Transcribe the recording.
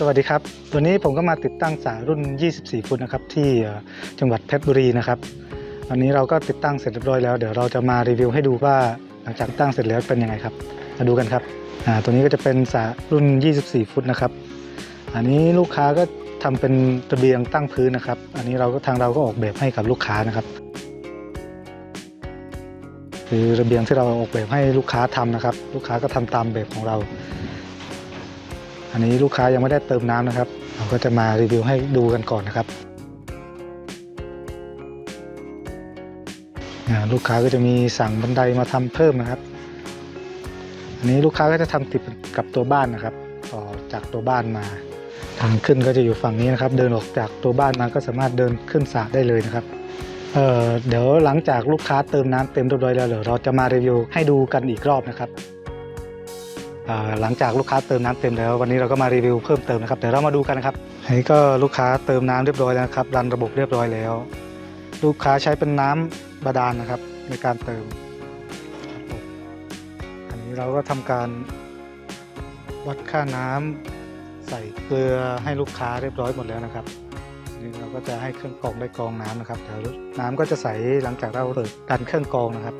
สวัสดีครับ ตัวนี้ผมก็มาติดตั้งสายรุ่น 24 ฟุตนะครับที่จังหวัดเพชรบุรีนะครับวันนี้เราก็ติดตั้งเสร็จเรียบร้อยแล้วเดี๋ยวเราจะมารีวิวให้ดูว่าหลังจากตั้งเสร็จแล้วเป็นยังไงครับ มาดูกันครับอ่าตัวนี้ก็จะเป็นสายรุ่น 24 ฟุตนะครับ อันนี้ลูกค้าก็ทำเป็นระเบียงตั้งพื้นนะครับ อันนี้เราก็ทางเราก็ออกแบบให้กับลูกค้านะครับ คือระเบียงที่เราออกแบบให้ลูกค้าทำนะครับ ลูกค้าก็ทำตามแบบของเรา อันนี้ลูกค้ายังไม่ได้เติมน้ำนะครับ เราก็จะมารีวิวให้ดูกันก่อนนะครับ ลูกค้าก็จะมีสั่งบันไดมาทำเพิ่มนะครับ อันนี้ลูกค้าก็จะทำติดกับตัวบ้านนะครับ ต่อจากตัวบ้านมา ทางขึ้นก็จะอยู่ฝั่งนี้นะครับ เดินออกจากตัวบ้านมาก็สามารถเดินขึ้นสระได้เลยนะครับเเดี๋ยวหลังจากลูกค้าเติมน้ำเต็มเรียบร้อยแล้วเดี๋ยวเราจะมารีวิวให้ดูกันอีกรอบนะครับ หลังจากลูกค้าเติมน้ำเต็มแล้ว วันนี้เราก็มารีวิวเพิ่มเติมนะครับเดี๋ยวเรามาดูกันนะครับอันนี้ก็ลูกค้าเติมน้ำเรียบร้อยแล้วนะครับรันระบบเรียบร้อยแล้ว ลูกค้าใช้เป็นน้ำบาดาลนะครับ ในการเติม อันนี้เราก็ทำการวัดค่าน้ำใส่เกลือให้ลูกค้าเรียบร้อยหมดแล้วนะครับนี่เราก็จะให้เครื่องกรองได้กรองน้ำนะครับเดี๋ยวน้ำก็จะใสหลังจากเราเปิดการเครื่องกรองนะครับ